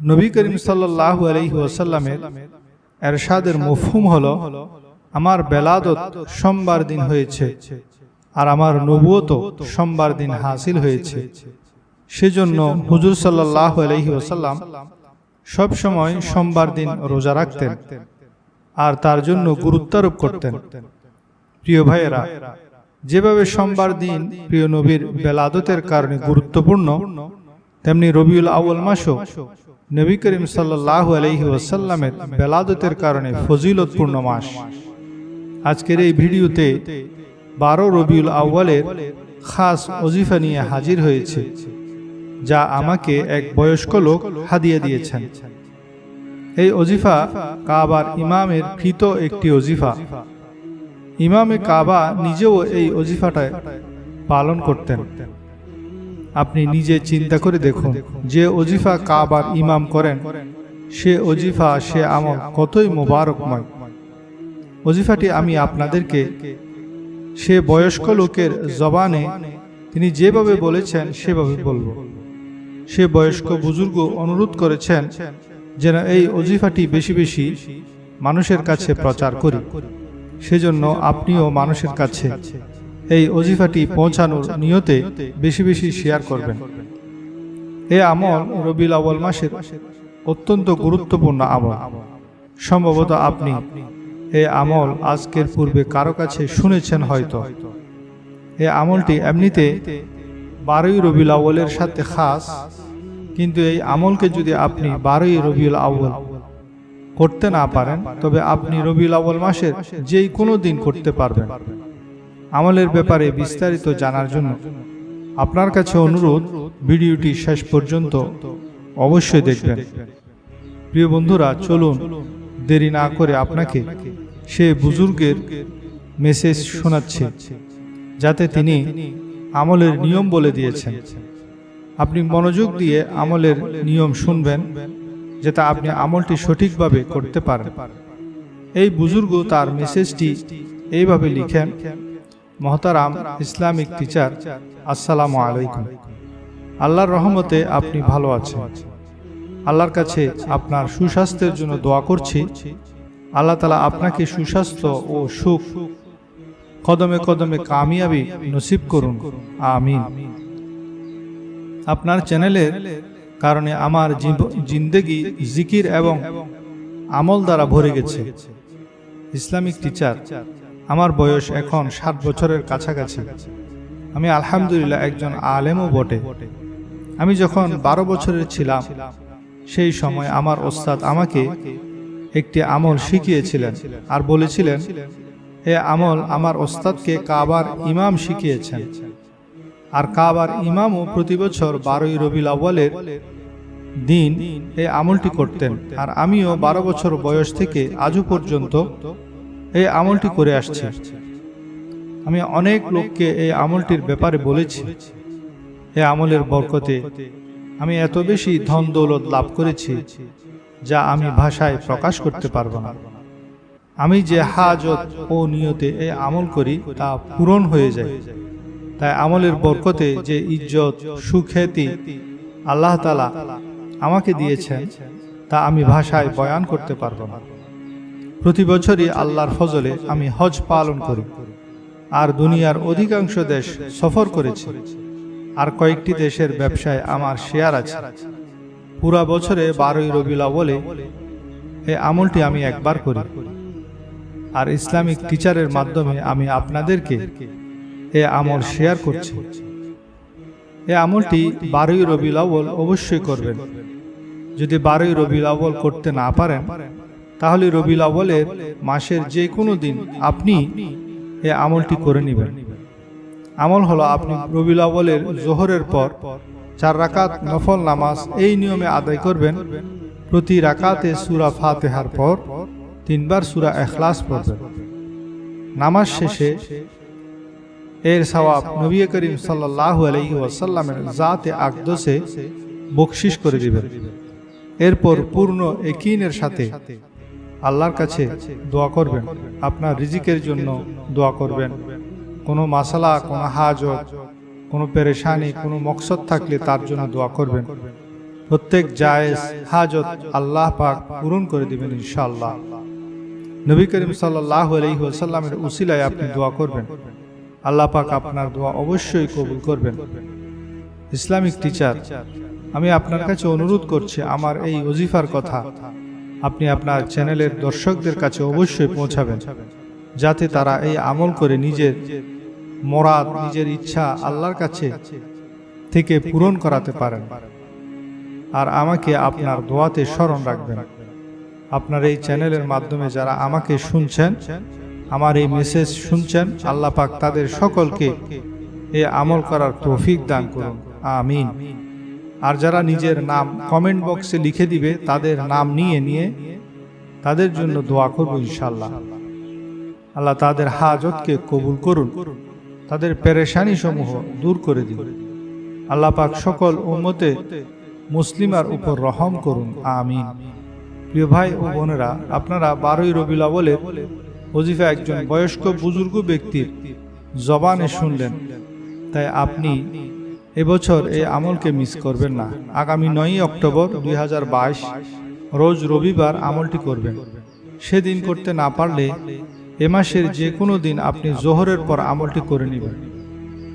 নবী করিম সাল্লাহ আলহি ওয়াসাল্লামের এরশাদের মফহুম হল, আমার বেলাদত সোমবার দিন হয়েছে আর আমার নবুয়ত সোমবার দিন হাসিল হয়েছে। সেজন্য হুজুর সাল্লাহ আলহি ওসাল্লাম সবসময় সোমবার দিন রোজা রাখতেন আর তার জন্য গুরুত্বারোপ করতেন। প্রিয় ভাইয়েরা, যেভাবে সোমবার দিন প্রিয় নবীর বেলাদতের কারণে গুরুত্বপূর্ণ, তেমনি রবিউল আউ্ল মাসও নবী করিম সাল্লাহ আলহি ওয়াসাল্লামের বেলাদতের কারণে ফজিলতপূর্ণ মাস। আজকের এই ভিডিওতে বারো রবিউল আউ্বালের খাস অজিফা নিয়ে হাজির হয়েছে, যা আমাকে এক বয়স্ক লোক হাদিয়ে দিয়েছেন। এই অজিফা কাবার ইমামের কৃত একটি অজিফা ইমামে কাবা নিজেও এই অজিফাটায় পালন করতেন। আপনি নিজে চিন্তা করে দেখুন যে অজিফা কাবার ইমাম করেন, সে অজিফা সে আমল কতই মোবারকময়। অজিফাটি আমি আপনাদেরকে, সে বয়স্ক লোকের জবানে তিনি যেভাবে বলেছেন সেভাবে বলব। সে বয়স্ক বুজুর্গ অনুরোধ করেছেন যেন এই অজিফাটি বেশি বেশি মানুষের কাছে প্রচার করি। সেজন্য আপনিও মানুষের কাছে এই অজিফাটি পৌঁছানোর নিয়তে বেশি বেশি শেয়ার করবেন। এ আমল রবিল আওয়াল মাসের অত্যন্ত গুরুত্বপূর্ণ আমল। সম্ভবত আপনি এ আমল আজকের পূর্বে কারও কাছে শুনেছেন হয়তো। এ আমলটি এমনিতে বারোই রবিউল আউ্বলের সাথে খাস, কিন্তু এই আমলকে যদি আপনি বারোই রবিউল আউ্বল করতে না পারেন, তবে আপনি রবিউল আউ্বল মাসের যেই কোনো দিন করতে পারবেন। আমলের ব্যাপারে বিস্তারিত জানার জন্য আপনার কাছে অনুরোধ ভিডিওটি শেষ পর্যন্ত অবশ্যই দেখবেন। প্রিয় বন্ধুরা, চলুন দেরি না করে আপনাকে সে বুজুর্গের মেসেজ শোনাচ্ছে, যাতে তিনি আমলের নিয়ম বলে দিয়েছেন। আপনি মনোযোগ দিয়ে আমলের নিয়ম শুনবেন, যাতে আপনি আমলটি সঠিকভাবে করতে পারেন। এই বুজুর্গ তার মেসেজটি এইভাবে লিখেন মহতারাম ইসলামিক টিচার আসসালামু আলাইকুম। আল্লাহর রহমতে আপনি ভালো আছেন। আল্লাহর কাছে আপনার সুস্বাস্থ্যের জন্য দোয়া করছি। আল্লাহ তালা আপনাকে সুস্বাস্থ্য ও সুখ কদমে কদমে কামিয়াবি নসিব করুন। আমিন। আপনার চ্যানেলের কারণে আমার জিন্দেগি, জিকির এবং আমল দ্বারা ভরে গেছে। ইসলামিক টিচার আমার বয়স এখন ষাট বছরের কাছাকাছি। আমি আলহামদুলিল্লাহ একজন আলেমও বটে। আমি যখন বারো বছরের ছিলাম, সেই সময় আমার ওস্তাদ আমাকে একটি আমল শিখিয়েছিলেন আর বলেছিলেন, এ আমল আমার ওস্তাদকে কাবার ইমাম শিখিয়েছেন। আর কাবার ইমামও প্রতি বছর বারোই রবিল আউ্বালের দিন এই আমলটি করতেন। আর আমিও বারো বছর বয়স থেকে আজও পর্যন্ত এই আমলটি করে আসছে। আমি অনেক লোককে এই আমলটির ব্যাপারে বলেছি। এ আমলের বরকতে আমি এত বেশি ধন দৌলত লাভ করেছি যা আমি ভাষায় প্রকাশ করতে পারব না। আমি যে হাজত ও নিয়তে এই আমল করি তা পূরণ হয়ে যায়। তাই আমলের বরকতে যে ইজ্জত, সুখ্যাতি আল্লাহ তালা আমাকে দিয়েছেন, তা আমি ভাষায় বয়ান করতে পারব না। প্রতি বছরই আল্লাহর ফজলে আমি হজ পালন করি। আর দুনিয়ার অধিকাংশ দেশ সফর করেছি। আর কয়েকটি দেশের ব্যবসায় আমার শেয়ার আছে। পুরা বছরে বারোই রবিলা বলে এই আমলটি আমি একবার করি। আর ইসলামিক টিচারের মাধ্যমে আমি আপনাদেরকে এ আমল শেয়ার করছি। এ আমলটি বারোই আউ্বল অবশ্যই করবেন। যদি বারোই আউ্বল করতে না পারেন তাহলে রবিউল আউ্বলের মাসের যে কোনো দিন আপনি এ আমলটি করে নেবেন। আমল হলো আপনি রবিউল আউ্বলের জোহরের পর চার রাকাত নফল নামাজ এই নিয়মে আদায় করবেন। প্রতি রাকাতে সুরা ফাতেহার পর তিনবার সুরা এখলাস পড়বেন। নামাজ শেষে এর সওয়াব নবী করিম সাল্লাহ আলহি জাতে আকদসে বকশিস করে দিবেন। এরপর পূর্ণ একিনের সাথে আল্লাহর কাছে দোয়া করবেন। আপনার রিজিকের জন্য দোয়া করবেন। কোনো মাসালা, কোনো হাজত, কোনো পেরেশানি, কোনো মকসদ থাকলে তার জন্য দোয়া করবেন। প্রত্যেক জায়েজ হাজত আল্লাহ পাক পূরণ করে দিবেন ইনশাআল্লাহ। নবী করিম সাল্লাহ আলহি ওসাল্লামের উসিলায় আপনি দোয়া করবেন। আল্লাহ পাক আপনার দোয়া অবশ্যই কবুল করবেন। ইসলামিক টিচার, আমি আপনার কাছে অনুরোধ করছি আমার এই অজিফার কথা। আপনি আপনার চ্যানেলের দর্শকদের কাছে অবশ্যই পৌঁছাবেন, যাতে তারা এই আমল করে নিজের মরাদ, নিজের ইচ্ছা আল্লাহর কাছে থেকে পূরণ করাতে পারেন। আর আমাকে আপনার দোয়াতে স্মরণ রাখবেন। আপনার এই চ্যানেলের মাধ্যমে যারা আমাকে শুনছেন, আমার এই মেসেজ শুনছেন, আল্লাহ পাক তাদের সকলকে এ আমল করার তৌফিক দান করুন। আমিন। আর যারা নিজের নাম কমেন্ট বক্সে লিখে দিবে, তাদের নাম নিয়ে নিয়ে তাদের জন্য দোয়া করব ইনশাল্লাহ আল্লাহ তাদের হাজতকে কবুল করুন, তাদের পেরেশানি সমূহ দূর করে দিন। আল্লাহ পাক সকল উম্মতে মুসলিমার উপর রহম করুন, আমিন। প্রিয় ভাই ও বোনেরা, আপনারা বারোই রবিল আওয়ালের ওজিফা একজন বয়স্ক বুজুর্গ ব্যক্তির জবানে শুনলেন, তাই আপনি এবছর এই আমলকে মিস করবেন না। আগামী নয়ই অক্টোবর দুই হাজার বাইশ, রোজ রবিবার আমলটি করবেন। সেদিন করতে না পারলে এ মাসের যে কোনো দিন আপনি জোহরের পর আমলটি করে নেবেন।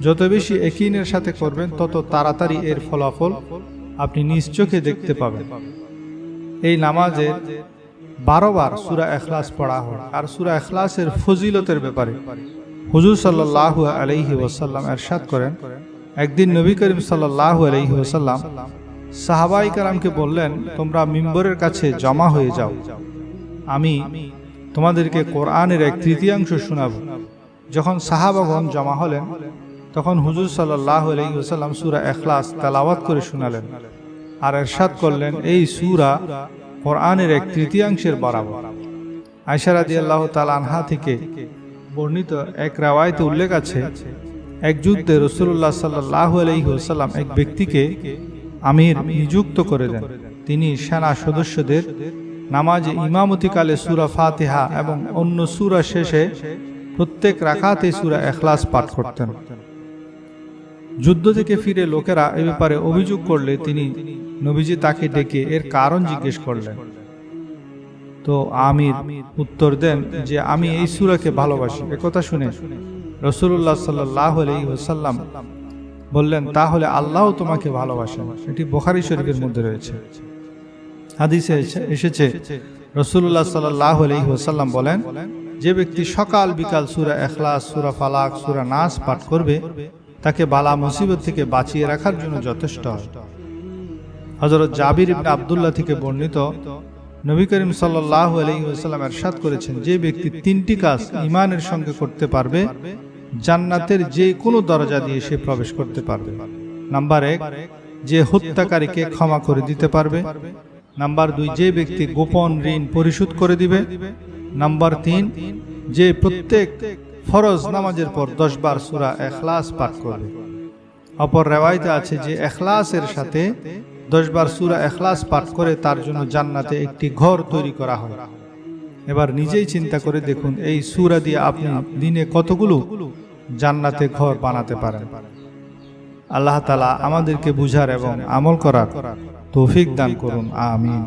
যত বেশি একিনের সাথে করবেন, তত তাড়াতাড়ি এর ফলাফল আপনি নিজ চোখে দেখতে পাবেন। এই নামাজে বারোবার সুরা এখলাস পড়া হয়। আর সুরা এখলাসের ফজিলতের ব্যাপারে হুজুর সাল্লাহ আলহি ওসাল্লাম এরশাদ করেন একদিন নবী করিম সাল্লাহ আলহি ওসাল্লাম সাহাবাই কালামকে বললেন, তোমরা মিম্বরের কাছে জমা হয়ে যাও। আমি তোমাদেরকে কোরআনের এক তৃতীয়াংশ শোনাব। যখন সাহাবাগণ জমা হলেন, তখন হুজুর সাল্লাহ আলহি ওসাল্লাম সুরা এখলাস তালাওয়াত করে শোনালেন আর এরশাদ করলেন, এই সুরা কোরআনের এক তৃতীয়াংশের বরাবর। আয়সারাদি আল্লাহ তাল আনহা থেকে বর্ণিত এক রাওয়ায়তে উল্লেখ আছে এক যুদ্ধে রসুল্লাহ সাল্লাহ আলহিহাল্লাম এক ব্যক্তিকে আমির নিযুক্ত করে দেন। তিনি সেনা সদস্যদের নামাজে ইমামতিকালে সুরা ফাতিহা এবং অন্য সুরা শেষে প্রত্যেক রাখাতে সুরা এখলাস পাঠ করতেন। যুদ্ধ থেকে ফিরে লোকেরা এ ব্যাপারে অভিযোগ করলে তিনি নবীজি তাকে ডেকে এর কারণ জিজ্ঞেস করলেন। তো আমির উত্তর দেন যে, আমি এই সুরাকে ভালোবাসি। একথা শুনে রসুল্লাহ সাল্লাহ আলহিহাল্লাম বললেন, তাহলে আল্লাহ তোমাকে ভালোবাসেন। এটি বোখারি শরীফের মধ্যে রয়েছে। হাদিসে এসেছে রসুল্লাহ সাল্লাহ আলহিহাল্লাম বলেন, যে ব্যক্তি সকাল বিকাল সুরা এখলাস সুরা ফালাক, সুরা নাস পাঠ করবে, তাকে বালা মুসিবত থেকে বাঁচিয়ে রাখার জন্য যথেষ্ট। হজরত জাবির ইবনে আবদুল্লাহ থেকে বর্ণিত নবী করিম সাল্লাহ আলহিহাল্লাম এরশাদ করেছেন, যে ব্যক্তি তিনটি কাজ ইমানের সঙ্গে করতে পারবে জান্নাতের যে কোনো দরজা দিয়ে সে প্রবেশ করতে পারবে। নাম্বার এক, যে হত্যাকারীকে ক্ষমা করে দিতে পারবে। নাম্বার দুই, যে ব্যক্তি গোপন ঋণ পরিশোধ করে দিবে। নাম্বার তিন, যে প্রত্যেক ফরজ নামাজের পর দশ বার সুরা এখলাস পাঠ করবে। অপর রেওয়ায়তে আছে যে এখলাসের সাথে দশবার সুরা এখলাস পাঠ করে তার জন্য জান্নাতে একটি ঘর তৈরি করা হয়। এবার নিজেই চিন্তা করে দেখুন, এই সুরা দিয়ে আপনি দিনে কতগুলো জান্নাতে ঘর বানাতে পারেন। আল্লাহ তালা আমাদেরকে বুঝার এবং আমল করার তৌফিক দান করুন, আমিন।